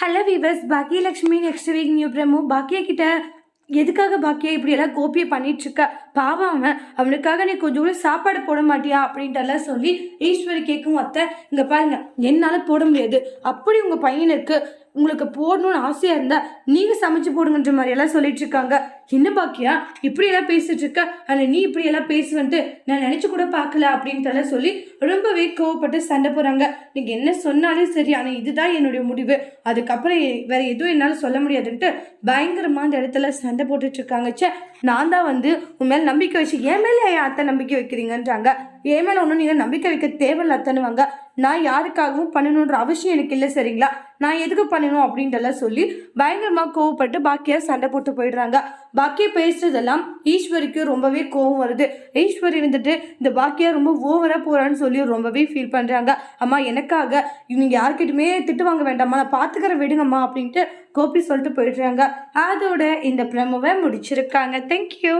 Hello viewers Baakiyalakshmi next week new promo. Baakiya கிட்ட எதுக்காக பாக்கியா இப்படியெல்லாம் கோபியை பண்ணிட்டு இருக்க? பாவம் அவன். அவனுக்காக நீ கொஞ்சம் கூட சாப்பாடு போட மாட்டியா அப்படின்ட்டு எல்லாம் சொல்லி ஈஸ்வரி கேட்கும் அத்தை இங்கே பாருங்க என்னால் போட முடியாது. அப்படி உங்கள் பையனுக்கு உங்களுக்கு போடணும்னு ஆசையா இருந்தா நீங்க சமைச்சு போடுங்கன்ற மாதிரி எல்லாம் சொல்லிட்டு இருக்காங்க. என்ன பாக்கியா? இப்படி எல்லாம் பேசிட்டு இருக்க. ஆனா நீ இப்படி எல்லாம் பேசுவன்ட்டு நான் நினைச்சு கூட பார்க்கல அப்படின்ட்டு எல்லாம் சொல்லி ரொம்பவே கோவப்பட்டு சண்டை போறாங்க நீங்க என்ன சொன்னாலும் சரி ஆனா இதுதான் என்னுடைய முடிவு. அதுக்கப்புறம் வேறு வேற எதுவும் என்னால சொல்ல முடியாதுன்ட்டு பயங்கரமா அந்த இடத்துல சண்டை போட்டுட்டு இருக்காங்க. ச்சே நான் தான் வந்து உன் மேல நம்பிக்கை வச்சு என் மேல என் அத்தை நம்பிக்கை வைக்கிறீங்கன்றாங்க. என் மேல ஒன்றும் நீங்க நம்பிக்கை வைக்க தேவையில்ல அத்தனுவாங்க நான் யாருக்காகவும் பண்ணணுன்ற அவசியம் எனக்கு இல்லை சரிங்களா? நான் எதுக்கு பண்ணணும் அப்படின்ட்டுலாம் சொல்லி பயங்கரமாக கோவப்பட்டு பாக்கியா சண்டை போட்டு போயிடுறாங்க. பாக்கியா பேசுறதெல்லாம் ஈஸ்வரிக்கு ரொம்பவே கோவம் வருது. ஈஸ்வரி வந்துட்டு இந்த பாக்கியா ரொம்ப ஓவராக போகிறான்னு சொல்லி ரொம்பவே ஃபீல் பண்ணுறாங்க அம்மா எனக்காக இவங்க யார்கிட்டயுமே திட்டு வாங்க வேண்டாம்மா. நான் பார்த்துக்கிற விடுங்கம்மா. அப்படின்ட்டு கோபி சொல்லிட்டு போயிடுறாங்க. அதோட இந்த பிரமவை முடிச்சிருக்காங்க. தேங்க்யூ